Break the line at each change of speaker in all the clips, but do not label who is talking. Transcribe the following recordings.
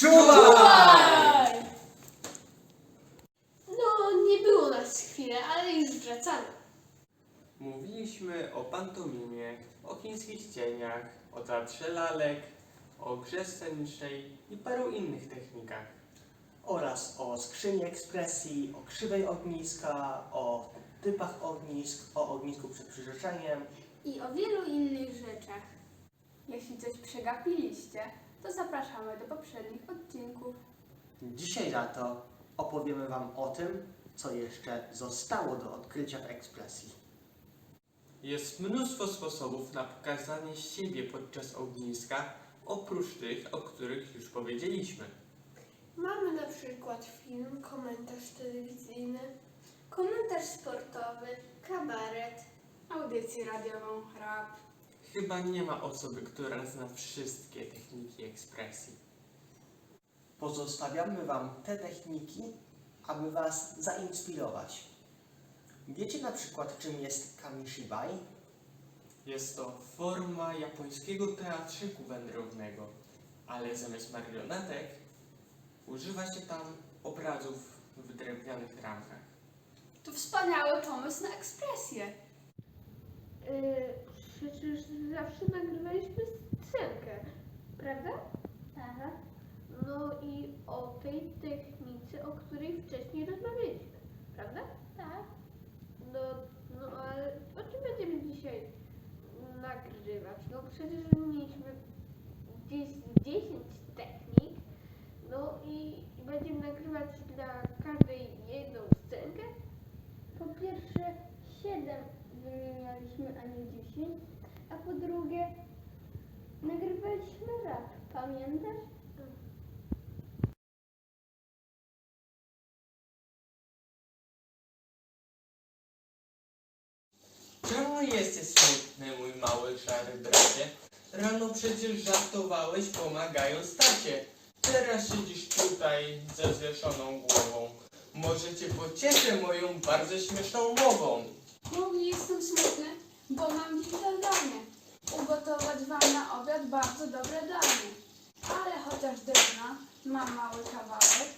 Czuwaj!
No, nie było nas chwilę, ale już wracamy.
Mówiliśmy o pantomimie, o chińskich cieniach, o teatrze lalek, o grze scenicznej i paru innych technikach.
oraz o skrzyni ekspresji, o krzywej ogniska, o typach ognisk, o ognisku przed przyrzeczeniem.
i o wielu innych rzeczach. Jeśli coś przegapiliście, to zapraszamy do poprzednich odcinków.
Dzisiaj za to opowiemy Wam o tym, co jeszcze zostało do odkrycia w ekspresji.
Jest mnóstwo sposobów na pokazanie siebie podczas ogniska, oprócz tych, o których już powiedzieliśmy.
Mamy na przykład film, komentarz telewizyjny,
Komentarz sportowy,
kabaret.
audycję radiową, rap.
Chyba nie ma osoby, która zna wszystkie techniki.
Pozostawiamy Wam te techniki, aby Was zainspirować. Wiecie na przykład, czym jest kamishibai?
Jest to forma japońskiego teatrzyku wędrownego, ale zamiast marionetek używa się tam obrazów w drewnianych ramkach.
To wspaniały pomysł na ekspresję.
Yy, przecież zawsze nagrywaliśmy scenkę, prawda?
Tak.
No i o tej technice, o której wcześniej rozmawialiśmy, prawda?
Tak.
No, no ale o czym będziemy dzisiaj nagrywać? No przecież mieliśmy 10, 10 technik, no i będziemy nagrywać dla każdej jedną scenkę.
Po pierwsze 7 wymienialiśmy, a nie 10, a po drugie nagrywaliśmy rap, pamiętasz?
Czemu jesteś smutny, mój mały szary bracie? Rano przecież żartowałeś pomagając tacie. Teraz siedzisz tutaj ze zwieszoną głową. Może cię pocieszę moją bardzo śmieszną mową.
Mówi, jestem smutny, bo mam dziś zadanie. Ugotować wam na obiad bardzo dobre danie. Ale chociaż drewna, mam mały kawałek.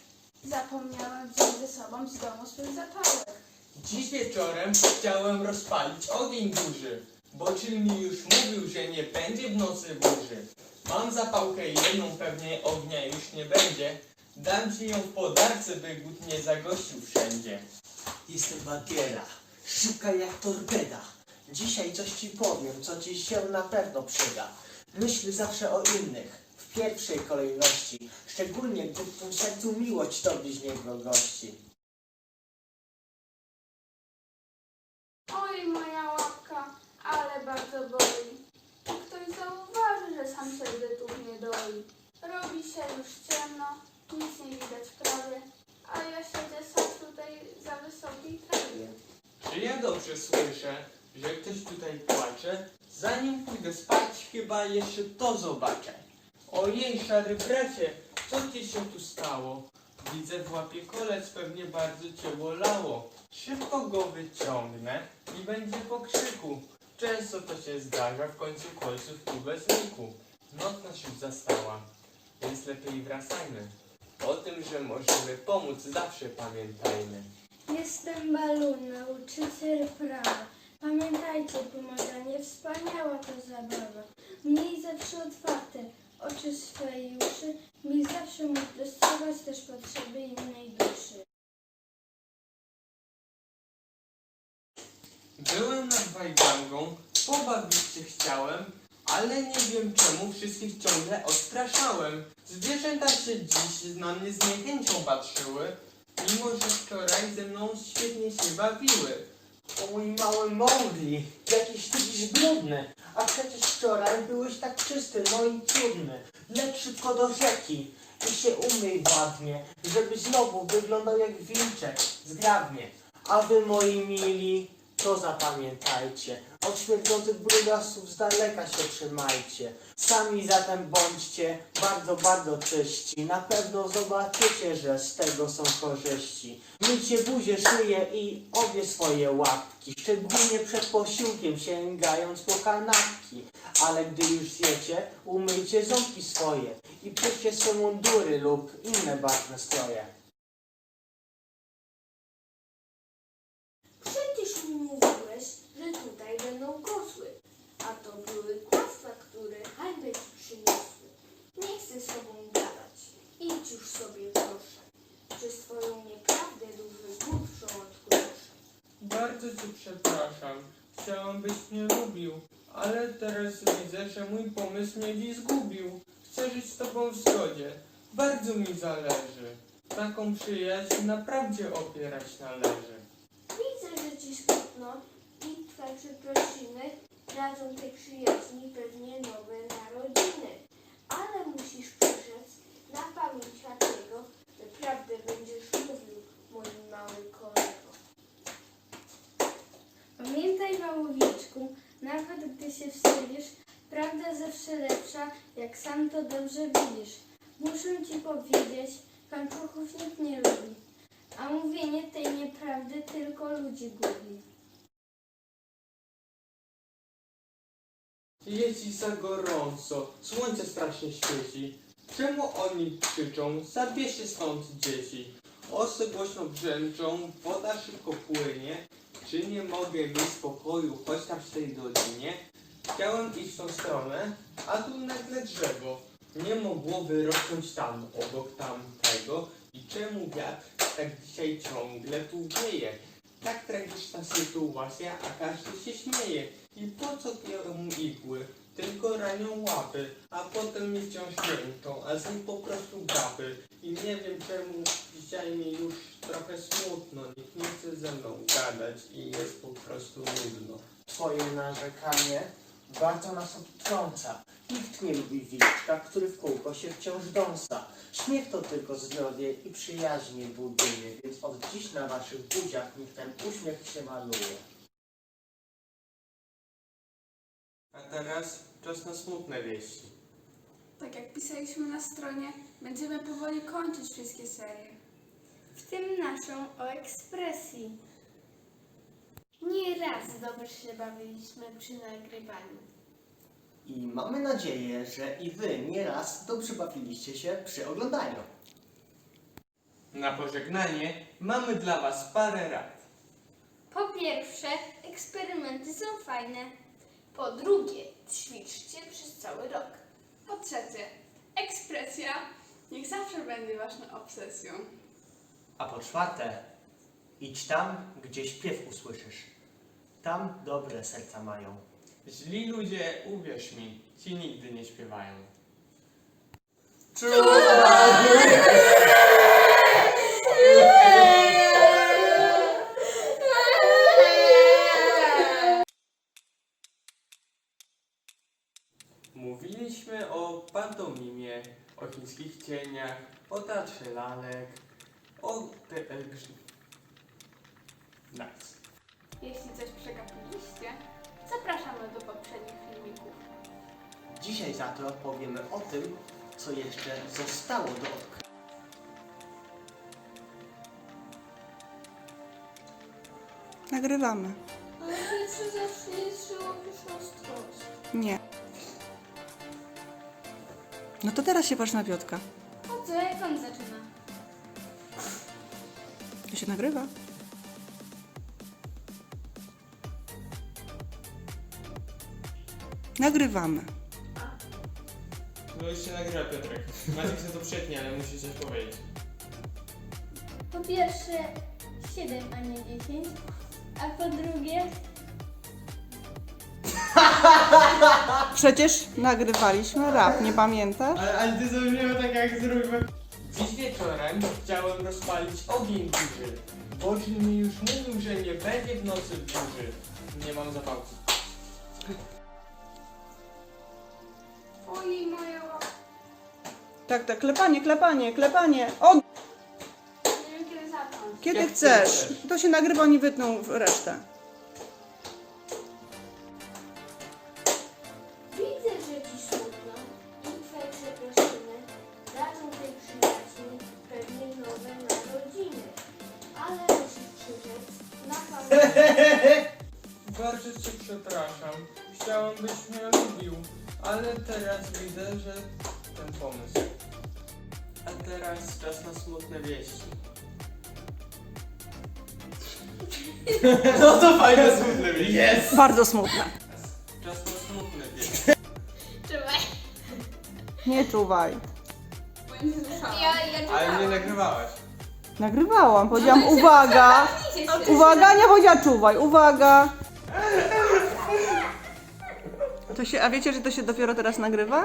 Zapomniałem wziąć ze sobą z domu swój zapałek.
Dziś wieczorem chciałem rozpalić ogień duży, bo czy mi już mówił, że nie będzie w nocy burzy. Mam zapałkę jedną, pewnie ognia już nie będzie. Dam ci ją w podarce, by głód nie zagościł wszędzie.
Jestem Bagiera, szybka jak torpeda. Dzisiaj coś Ci powiem, co Ci się na pewno przyda. Myśl zawsze o innych, w pierwszej kolejności, szczególnie gdy w tym sercu miłość do bliźniego gości.
Oj, moja łapka, ale bardzo boli. Ktoś zauważy, że sam się bytów nie doi. Robi się już ciemno, nic nie widać prawie, a ja siedzę sam tutaj za wysokiej trawie.
Czy ja dobrze słyszę, że ktoś tutaj płacze? Zanim pójdę spać, chyba jeszcze to zobaczę. Ojej, szary bracie, co ci się tu stało? Widzę w łapie kolec, pewnie bardzo cię bolało. Szybko go wyciągnę i będzie po krzyku. Często to się zdarza, w końcu kolców tu bez niku. Noc nas już zastała, więc lepiej wracajmy. O tym, że możemy pomóc, zawsze pamiętajmy.
Jestem Balun, nauczyciel prawa. Pamiętajcie, pomaganie wspaniała to zabawa. Miej zawsze otwarte oczy
Nad Wajgangą, pobawić się chciałem, ale nie wiem czemu wszystkich ciągle odstraszałem. Zwierzęta się dziś na mnie z niechęcią patrzyły, mimo że wczoraj ze mną świetnie się bawiły.
O mój mały Mowgli, jakiś ty dziś brudny, a przecież wczoraj byłeś tak czysty, no i cudny. Leć szybko do rzeki i się umyj ładnie, żeby znowu wyglądał jak wilczek, zgrabnie. A wy moi mili, to zapamiętajcie, Od śmierdzących brudasów z daleka się trzymajcie. Sami zatem bądźcie bardzo, bardzo czyści. Na pewno zobaczycie, że z tego są korzyści. Myjcie buzię, szyję i obie swoje łapki. Szczególnie przed posiłkiem sięgając po kanapki. Ale gdy już zjecie, umyjcie ząbki swoje i puśćcie swe mundury lub inne barwne stroje.
Przecież mi mówiłeś, że tutaj będą kosły, a to były kłamstwa, które hańbę ci przyniosły. Nie chcę z tobą gadać, idź już sobie proszę. Przez twoją nieprawdę duży głód w żołądku noszę.
Bardzo cię przepraszam. Chciałem byś mnie lubił, ale teraz widzę, że mój pomysł mnie zgubił. Chcę żyć z tobą w zgodzie. Bardzo mi zależy. Taką przyjaźń naprawdę opierać należy.
Widzę, że ci smutno i twe przeprosiny radzą tej przyjaźni pewnie nowe narodziny. Ale musisz przyrzec na pamięć dlatego, że prawdę będziesz mówił, mój mały kolego. Pamiętaj, małowiczku, nawet gdy się wstydzisz, prawda zawsze lepsza, jak sam to dobrze widzisz. Muszę ci powiedzieć, kłamczuchów nikt nie lubi, a mówienie tej nieprawdy tylko ludzi gubi.
Jest za gorąco, słońce strasznie świeci. Czemu oni krzyczą? Zabierzcie stąd dzieci. Osy głośno brzęczą, woda szybko płynie. Czy nie mogę mieć spokoju, choć w tej dolinie? Chciałem iść w tą stronę, a tu nagle drzewo. Nie mogło wyrosnąć tam, obok tamtego. I czemu wiatr tak dzisiaj ciągle tu wieje? Tak tragiczna sytuacja, a każdy się śmieje. I po co biorą igły? Tylko ranią łapy, a potem mnie wciąż miętą, a z nich po prostu gapy. I nie wiem czemu dzisiaj mi już trochę smutno, nikt nie chce ze mną gadać i jest po prostu nudno.
Twoje narzekanie bardzo nas odtrąca. Nikt nie lubi wilczka, który w kółko się wciąż dąsa. Śmiech to tylko zdrowie i przyjaźnie buduje, więc od dziś na waszych buziach niech ten uśmiech się maluje.
Teraz czas na smutne wieści.
Tak jak pisaliśmy na stronie, będziemy powoli kończyć wszystkie serie.
W tym naszą o ekspresji. Nieraz dobrze się bawiliśmy przy nagrywaniu.
I mamy nadzieję, że i wy nieraz dobrze bawiliście się przy oglądaniu.
Na pożegnanie mamy dla Was parę rad.
Po pierwsze, eksperymenty są fajne. Po drugie, ćwiczcie przez cały rok.
Po trzecie, ekspresja niech zawsze będzie waszą obsesją.
A po czwarte, idź tam, gdzie śpiew usłyszysz. Tam dobre serca mają.
Źli ludzie, uwierz mi, ci nigdy nie śpiewają. Mówiliśmy o pantomimie, o chińskich cieniach, o teatrze lalek, o te... e, grz- Nice.
Jeśli coś przegapiliście, zapraszamy do poprzednich filmików.
Dzisiaj za to powiemy o tym, co jeszcze zostało do odkrycia.
Nagrywamy.
Ale zawsze jest oszustwość.
Nie. No to teraz się patrz na Piotka.
Po co, jak on zaczyna?
Się nagrywa. Nagrywamy.
No już się nagrywa Piotrek. Maciek się to przetnie, ale musi coś powiedzieć.
Po pierwsze 7, a nie 10. A po drugie
Przecież nagrywaliśmy rap, nie pamiętasz?
Ale, ale ty zabrzmiało tak jak zróbmy. Wieczorem chciałem rozpalić ogień duży. Boży mi już mówił, że nie będzie w nocy burzy. Nie mam zapałki.
Oj, moja łapka.
Tak, tak, klepanie, klepanie, klepanie. O,
Nie wiem kiedy zacząć.
kiedy
Jak
chcesz.
chcesz.
To się nagrywa, nie wytną w resztę.
Teraz widzę, że ten pomysł. A teraz czas na smutne wieści. No to fajne smutne wieści. Jest!
Bardzo smutne.
Czas na smutne wieści.
Trzymaj.
Nie czuwaj.
Nie.
Ja, ja
Ale mnie nagrywałaś.
Nagrywałam, powiedziałam uwaga. Uwaga, nie powiedziała czuwaj, uwaga. To się, a wiecie, że to się dopiero teraz nagrywa?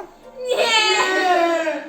Nie!